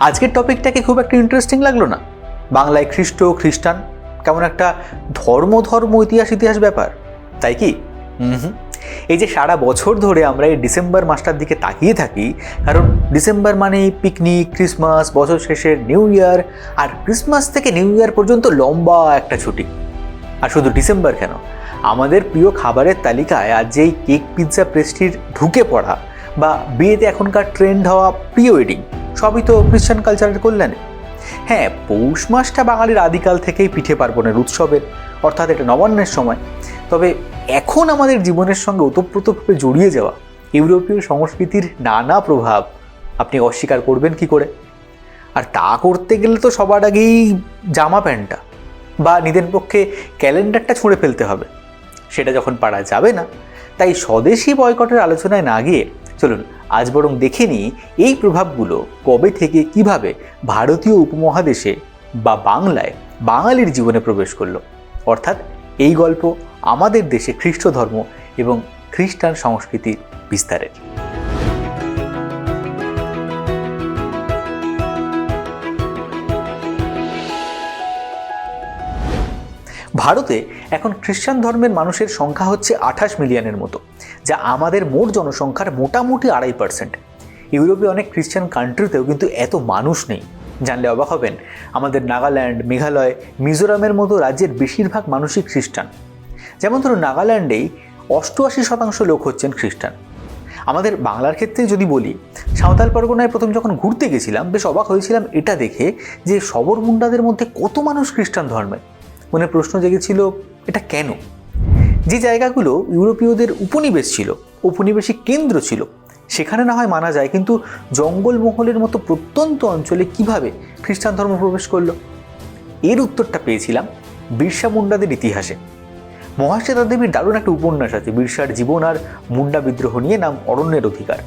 আজকের টপিকটাকে খুব একটা ইন্টারেস্টিং লাগল না। বাংলায় খ্রিস্ট খ্রিস্টান কেমন একটা ধর্ম ধর্ম ইতিহাস ইতিহাস ব্যাপার, তাই কি? হুম এই যে সারা বছর ধরে আমরা এই ডিসেম্বর মাসটার দিকে তাকিয়ে থাকি, কারণ ডিসেম্বর মানে পিকনিক ক্রিসমাস বছর শেষের নিউ ইয়ার আর ক্রিসমাস থেকে নিউ ইয়ার পর্যন্ত লম্বা একটা ছুটি। আর শুধু ডিসেম্বর কেন? আমাদের প্রিয় খাবারের তালিকায় আজ যেই কেক পিৎজা প্রেস্টির ঢুকে পড়া বা বিয়েতে এখনকার ট্রেন্ড হওয়া প্রি ওয়েডিং সবই তো খ্রিস্টান কালচারের কল্যাণে। হ্যাঁ পৌষ মাসটা বাঙালির আদিকাল থেকেই পিঠে পার্বণের উৎসবের, অর্থাৎ এটা নবান্নের সময়। তবে এখন আমাদের জীবনের সঙ্গে ওতপ্রোতভাবে জড়িয়ে যাওয়া ইউরোপীয় সংস্কৃতির নানা প্রভাব আপনি অস্বীকার করবেন কি করে? আর তা করতে গেলে তো সবার আগেই জামা প্যান্টটা বা নিদেন পক্ষে ক্যালেন্ডারটা ছুঁড়ে ফেলতে হবে। সেটা যখন পারা যাবে না, তাই স্বদেশি বয়কটের আলোচনায় না গিয়ে চলুন, আজ বরং দেখে নিই এই প্রভাবগুলো কবে থেকে কীভাবে ভারতীয় উপমহাদেশে বা বাংলায় বাঙালির জীবনে প্রবেশ করল। অর্থাৎ এই গল্প আমাদের দেশে খ্রিস্ট ধর্ম এবং খ্রিস্টান সংস্কৃতির বিস্তারের ভারতে এখন খ্রিস্টান ধর্মের মানুষের সংখ্যা হচ্ছে আঠাশ মিলিয়নের মতো। যা আমাদের মোট জনসংখ্যার মোটামুটি আড়াই পার্সেন্ট ইউরোপে অনেক খ্রিস্টান কান্ট্রিতেও কিন্তু এত মানুষ নেই। জানলে অবাক হবেন, আমাদের নাগাল্যান্ড, মেঘালয়, মিজোরামের মতো রাজ্যের বেশিরভাগ মানুষই খ্রিস্টান যেমন ধরুন, নাগাল্যান্ডেই অষ্টআশি শতাংশ লোক হচ্ছেন খ্রিস্টান আমাদের বাংলার ক্ষেত্রে যদি বলি, সাঁওতাল পরগনায় প্রথম যখন ঘুরতে গেছিলাম, বেশ অবাক হয়েছিলাম এটা দেখে যে শবর মুন্ডাদের মধ্যে কত মানুষ খ্রিস্টান ধর্মের। মনে প্রশ্ন জেগেছিল, এটা কেন? যে জায়গাগুলো ইউরোপীয়দের উপনিবেশ ছিল উপনিবেশিক কেন্দ্র ছিল, সেখানে না হয় মানা যায়, কিন্তু জঙ্গলমহলের মতো প্রত্যন্ত অঞ্চলে কীভাবে খ্রিস্টান ধর্ম প্রবেশ করল? এর উত্তরটা পেয়েছিলাম বিরসা মুন্ডাদের ইতিহাসে। মহাশ্বেতা দেবীর দারুণ একটা উপন্যাস আছে, বিরসার জীবন আর মুন্ডা বিদ্রোহ নিয়ে নাম অরণ্যের অধিকার।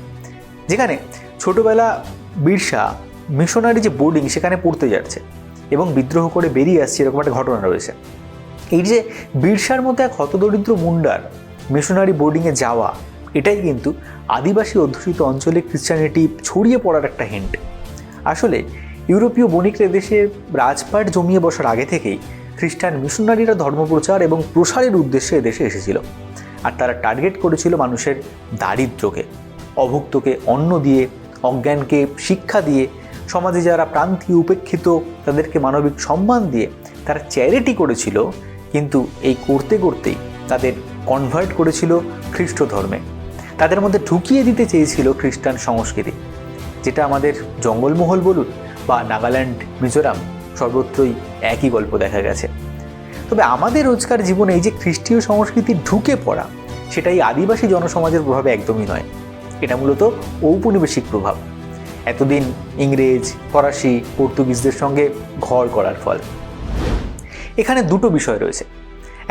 যেখানে ছোটবেলা বিরসা মিশনারি যে বোর্ডিং সেখানে পড়তে যাচ্ছে এবং বিদ্রোহ করে বেরিয়ে আসছে, এরকম একটা ঘটনা রয়েছে। এই যে বিরসার মতো এক হতদরিদ্র মুন্ডার মিশনারি বোর্ডিংয়ে যাওয়া, এটাই কিন্তু আদিবাসী অধ্যুষিত অঞ্চলে খ্রিস্টানিটি ছড়িয়ে পড়ার একটা হিন্ট আসলে ইউরোপীয় বণিকরা দেশে রাজপাট জমিয়ে বসার আগে থেকেই খ্রিস্টান মিশনারিরা ধর্মপ্রচার এবং প্রসারের উদ্দেশ্যে এদেশে এসেছিল। আর তারা টার্গেট করেছিল মানুষের দারিদ্র্যকে অভুক্তকে অন্ন দিয়ে, অজ্ঞানকে শিক্ষা দিয়ে, সমাজে যারা প্রান্তীয় উপেক্ষিত, তাদেরকে মানবিক সম্মান দিয়ে তারা চ্যারিটি করেছিল কিন্তু এই করতে করতেই তাদের কনভার্ট করেছিল খ্রিস্ট ধর্মে। তাদের মধ্যে ঢুকিয়ে দিতে চেয়েছিল খ্রিস্টান সংস্কৃতি, যেটা আমাদের জঙ্গলমহল বলুন বা নাগাল্যান্ড, মিজোরাম সর্বত্রই একই গল্প দেখা গেছে। তবে আমাদের রোজকার জীবনে এই যে খ্রিস্টীয় সংস্কৃতি ঢুকে পড়া, সেটাই আদিবাসী জনসমাজের প্রভাবে একদমই নয়। এটা মূলত ঔপনিবেশিক প্রভাব। এতদিন ইংরেজ, ফরাসি, পর্তুগিজদের সঙ্গে ঘর করার ফল। এখানে দুটো বিষয় রয়েছে।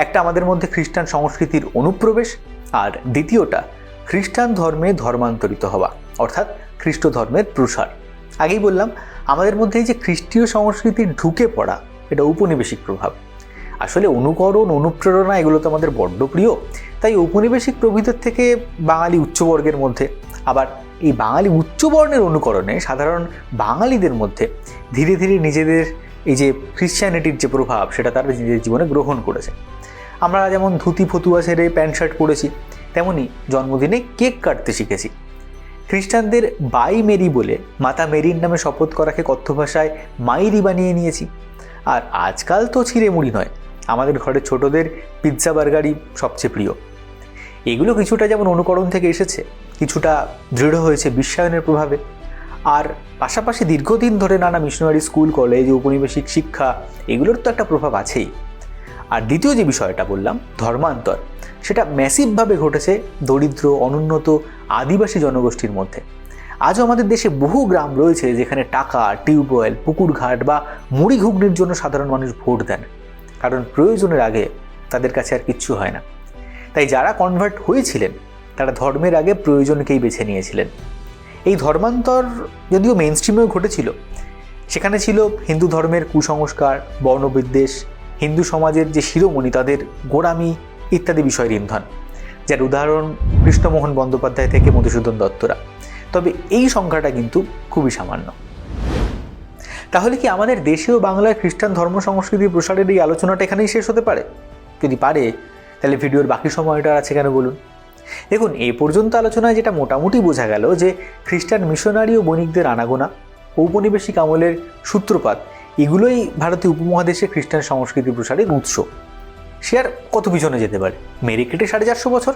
একটা আমাদের মধ্যে খ্রিস্টান সংস্কৃতির অনুপ্রবেশ আর দ্বিতীয়টা খ্রিস্টান ধর্মে ধর্মান্তরিত হওয়া, অর্থাৎ খ্রিস্ট ধর্মের প্রসার। আগেই বললাম, আমাদের মধ্যে এই যে খ্রিস্টীয় সংস্কৃতির ঢুকে পড়া, এটা উপনিবেশিক প্রভাব। আসলে অনুকরণ, অনুপ্রেরণা এগুলো তো আমাদের বড্ড প্রিয়। তাই ঔপনিবেশিক প্রভৃতির থেকে বাঙালি উচ্চবর্গের মধ্যে, আবার এই বাঙালি উচ্চবর্ণের অনুকরণে সাধারণ বাঙালিদের মধ্যে ধীরে ধীরে নিজেদের এই যে খ্রিশ্চানিটির যে প্রভাব, সেটা তারা নিজের জীবনে গ্রহণ করেছে। আমরা যেমন ধুতি ফতুয়া ছেড়ে প্যান্ট শার্ট পরেছি তেমনই জন্মদিনে কেক কাটতে শিখেছি। খ্রিস্টানদের বাই মেরি বলে মাতা মেরির নামে শপথ করাকে কথ্য ভাষায় মাইরি বানিয়ে নিয়েছি। আর আজকাল তো মুড়ি নয়, আমাদের ঘরের ছোটদের পিৎজা বার্গারই সবচেয়ে প্রিয়। এগুলো কিছুটা যেমন অনুকরণ থেকে এসেছে, কিছুটা দৃঢ় হয়েছে বিশ্বায়নের প্রভাবে। আর পাশাপাশি দীর্ঘদিন ধরে নানা মিশনারি স্কুল কলেজ উপনিবেশিক শিক্ষা, এগুলোর তো একটা প্রভাব আছেই। আর দ্বিতীয় যে বিষয়টা বললাম, ধর্মান্তর, সেটা ম্যাসিভভাবে ঘটেছে দরিদ্র, অনুন্নত, আদিবাসী জনগোষ্ঠীর মধ্যে। আজও আমাদের দেশে বহু গ্রাম রয়েছে যেখানে টাকা টিউবওয়েল পুকুর ঘাট বা মুড়ি ঘুগনির জন্য সাধারণ মানুষ ভোট দেন। কারণ প্রয়োজনের আগে তাদের কাছে আর কিচ্ছু হয় না। তাই যারা কনভার্ট হয়েছিলেন, তারা ধর্মের আগে প্রয়োজনকেই বেছে নিয়েছিলেন। এই ধর্মান্তর যদিও মেন স্ট্রিমেও ঘটেছিল, সেখানে ছিল হিন্দু ধর্মের কুসংস্কার, বর্ণবিদ্বেষ, হিন্দু সমাজের যে শিরোমণি তাদের গোড়ামি ইত্যাদি বিষয়ের ইন্ধন, যার উদাহরণ কৃষ্ণমোহন বন্দ্যোপাধ্যায় থেকে মধুসূদন দত্তরা। তবে এই সংখ্যাটা কিন্তু খুবই সামান্য। তাহলে কি আমাদের দেশে ও বাংলায় খ্রিস্টান ধর্ম সংস্কৃতির প্রসারের এই আলোচনাটা এখানেই শেষ হতে পারে? যদি পারে, তাহলে ভিডিওর বাকি সময়টা আছে কেন বলুন? দেখুন, এ পর্যন্ত আলোচনায় যেটা মোটামুটি বোঝা গেল যে খ্রিস্টান মিশনারি ও বণিকদের আনাগোনা, ঔপনিবেশিক আমলের সূত্রপাত, এগুলোই ভারতীয় উপমহাদেশে খ্রিস্টান সংস্কৃতি প্রসারের উৎস। সে আর কত পিছনে যেতে পারে? মেরে কেটে সাড়ে চারশো বছর?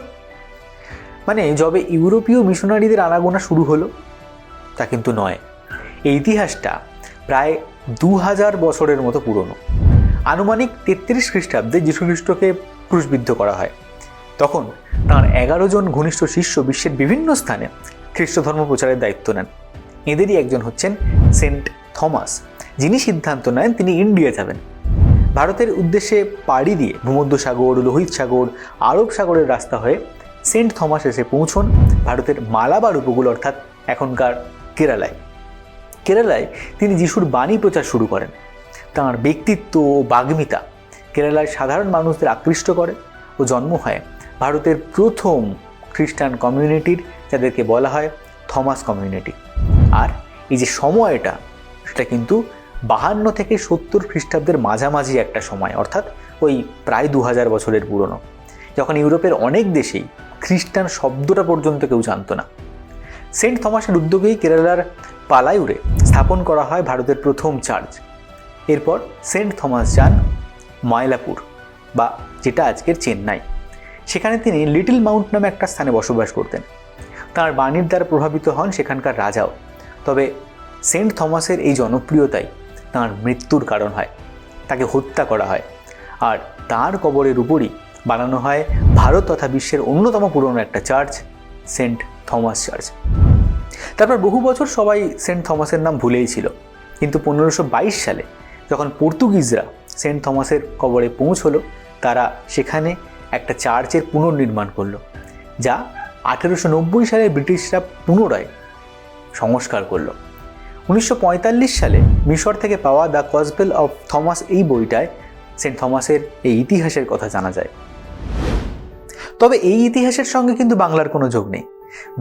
মানে যবে ইউরোপীয় মিশনারিদের আনাগোনা শুরু হলো, তা কিন্তু নয়। এই ইতিহাসটা প্রায় দু হাজার বছরের মতো পুরনো। আনুমানিক তেত্রিশ খ্রিস্টাব্দে যীশুখ্রিস্টকে ক্রুশবিদ্ধ করা হয়। তখন তাঁর এগারো জন ঘনিষ্ঠ শিষ্য বিশ্বের বিভিন্ন স্থানে খ্রিস্ট ধর্ম প্রচারের দায়িত্ব নেন। এদেরই একজন হচ্ছেন সেন্ট থমাস, যিনি সিদ্ধান্ত নেন তিনি ইন্ডিয়া যাবেন। ভারতের উদ্দেশ্যে পাড়ি দিয়ে ভূমধ্যসাগর লোহিত সাগর, আরব সাগরের রাস্তা হয়ে সেন্ট থমাস এসে পৌঁছন ভারতের মালাবার উপকূল অর্থাৎ এখনকার কেরালায়। কেরালায় তিনি যিশুর বাণী প্রচার শুরু করেন। তাঁর ব্যক্তিত্ব ও বাগ্মিতা কেরালার সাধারণ মানুষদের আকৃষ্ট করে ও জন্ম হয়। ভারতের প্রথম খ্রিস্টান কমিউনিটির, যাদেরকে বলা হয় থমাস কমিউনিটি। আর এই যে সময়টা, সেটা কিন্তু বাহান্ন থেকে সত্তর খ্রিস্টাব্দের মাঝামাঝি একটা সময়, অর্থাৎ ওই প্রায় দু হাজার বছরের পুরনো, যখন ইউরোপের অনেক দেশেই খ্রিস্টান শব্দটা পর্যন্ত কেউ জানতো না। সেন্ট থমাসের উদ্যোগেই কেরালার পালায়ুরে স্থাপন করা হয় ভারতের প্রথম চার্চ। এরপর সেন্ট থমাস যান মাইলাপুর বা যেটা আজকের চেন্নাই। সেখানে তিনি লিটল মাউন্ট নামে একটা স্থানে বসবাস করতেন। তার বাণীর দ্বারা প্রভাবিত হন সেখানকার রাজাও। তবে সেন্ট থমাসের এই জনপ্রিয়তাই তাঁর মৃত্যুর কারণ হয়। তাকে হত্যা করা হয়। আর তার কবরের উপরই বানানো হয় ভারত তথা বিশ্বের অন্যতম পুরনো একটা চার্চ, সেন্ট থমাস চার্চ। তারপর বহু বছর সবাই সেন্ট থমাসের নাম ভুলেই ছিল। কিন্তু পনেরোশো সালে যখন পর্তুগিজরা সেন্ট থমাসের কবরে পৌঁছলো, তারা সেখানে একটা চার্চের পুনর্নির্মাণ করল, যা আঠেরোশো নব্বই সালে ব্রিটিশরা পুনরায় সংস্কার করল। উনিশশো পঁয়তাল্লিশ সালে মিশর থেকে পাওয়া দ্য কসবেল অফ থমাস এই বইটায় সেন্ট থমাসের এই ইতিহাসের কথা জানা যায়। তবে এই ইতিহাসের সঙ্গে কিন্তু বাংলার কোনো যোগ নেই।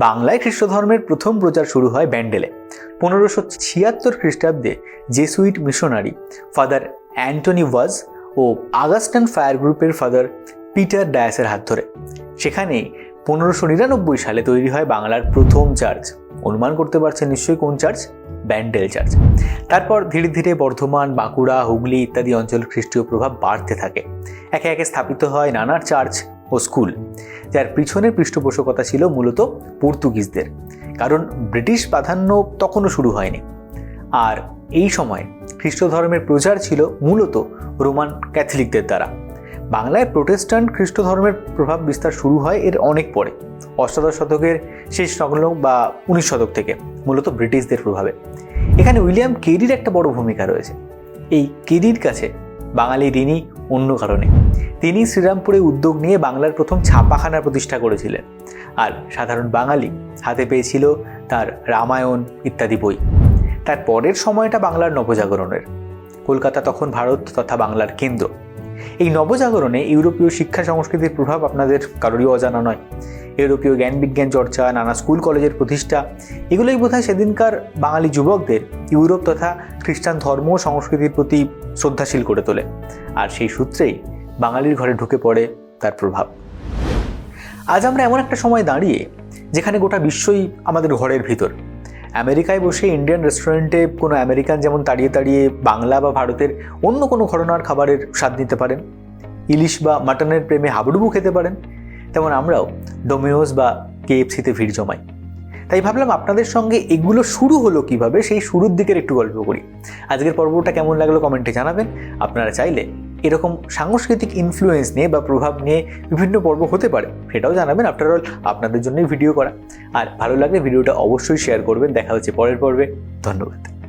বাংলায় খ্রিস্ট ধর্মের প্রথম প্রচার শুরু হয় ব্যান্ডেলে। পনেরোশো ছিয়াত্তর খ্রিস্টাব্দে Jesuit missionary father Antony Vaz ও আগাস্টান ফায়ার গ্রুপের ফাদার পিটার ডায়াসের হাত ধরে। সেখানে পনেরোশো নিরানব্বই সালে তৈরি হয় বাংলার প্রথম চার্চ। অনুমান করতে পারছেন নিশ্চয়ই কোন চার্চ? ব্যান্ডেল চার্চ। তারপর ধীরে ধীরে বর্ধমান, বাঁকুড়া, হুগলি ইত্যাদি অঞ্চল খ্রিস্টীয় প্রভাব বাড়তে থাকে। একে একে স্থাপিত হয় নানা চার্চ ও স্কুল, যার পিছনের পৃষ্ঠপোষকতা ছিল মূলত পর্তুগিজদের। কারণ ব্রিটিশ প্রাধান্য তখনও শুরু হয়নি। আর এই সময় খ্রিস্ট ধর্মের প্রচার ছিল মূলত রোমান ক্যাথলিকদের দ্বারা। বাংলায় প্রোটেস্ট্যান্ট খ্রিস্ট ধর্মের প্রভাব বিস্তার শুরু হয় এর অনেক পরে, অষ্টাদশ শতকের শেষ সংলগ্ন বা উনিশ শতক থেকে, মূলত ব্রিটিশদের প্রভাবে। এখানে উইলিয়াম কেরির একটা বড় ভূমিকা রয়েছে। এই কেরির কাছে বাঙালি ঋণী অন্য কারণে। তিনি শ্রীরামপুরে উদ্যোগ নিয়ে বাংলার প্রথম ছাপাখানা প্রতিষ্ঠা করেছিলেন। আর সাধারণ বাঙালি হাতে পেয়েছিল তার রামায়ণ ইত্যাদি বই। তার পরের সময়টা বাংলার নবজাগরণের। কলকাতা তখন ভারত তথা বাংলার কেন্দ্র। এই নবজাগরণে ইউরোপীয় শিক্ষা সংস্কৃতির প্রভাব আপনাদের কারোরই অজানা নয়। ইউরোপীয় জ্ঞান বিজ্ঞান চর্চা, নানা স্কুল কলেজের প্রতিষ্ঠা, এগুলোই বোধহয় সেদিনকার বাঙালি যুবকদের ইউরোপ তথা খ্রিস্টান ধর্ম ও সংস্কৃতির প্রতি শ্রদ্ধাশীল করে তোলে। আর সেই সূত্রেই বাঙালির ঘরে ঢুকে পড়ে তার প্রভাব। আজ আমরা এমন একটা সময় দাঁড়িয়ে যেখানে গোটা বিশ্বই আমাদের ঘরের ভিতর। আমেরিকায় বসে ইন্ডিয়ান রেস্টুরেন্টে কোনো আমেরিকান যেমন তাড়িয়ে তাড়িয়ে বাংলা বা ভারতের অন্য কোনো ঘটনার খাবারের স্বাদ নিতে পারেন। ইলিশ বা মাটনের প্রেমে হাবুডুবু খেতে পারেন। তেমন আমরাও ডোমিনোস বা কেএফসিতে ভিড় জমাই। তাই ভাবলাম আপনাদের সঙ্গে এগুলো শুরু হলো কীভাবে, সেই শুরুর দিকের একটু গল্প করি। আজকের পর্বটা কেমন লাগল কমেন্টে জানাবেন। আপনারা চাইলে এরকম সাংস্কৃতিক ইনফ্লুয়েন্স নিয়ে বা প্রভাব নিয়ে বিভিন্ন পর্ব হতে পারে, সেটাও জানাবেন আফটার অল আপনাদের জন্যই ভিডিও করা। আর ভালো লাগলে ভিডিওটা অবশ্যই শেয়ার করবেন, দেখা হচ্ছে পরের পর্বে। ধন্যবাদ।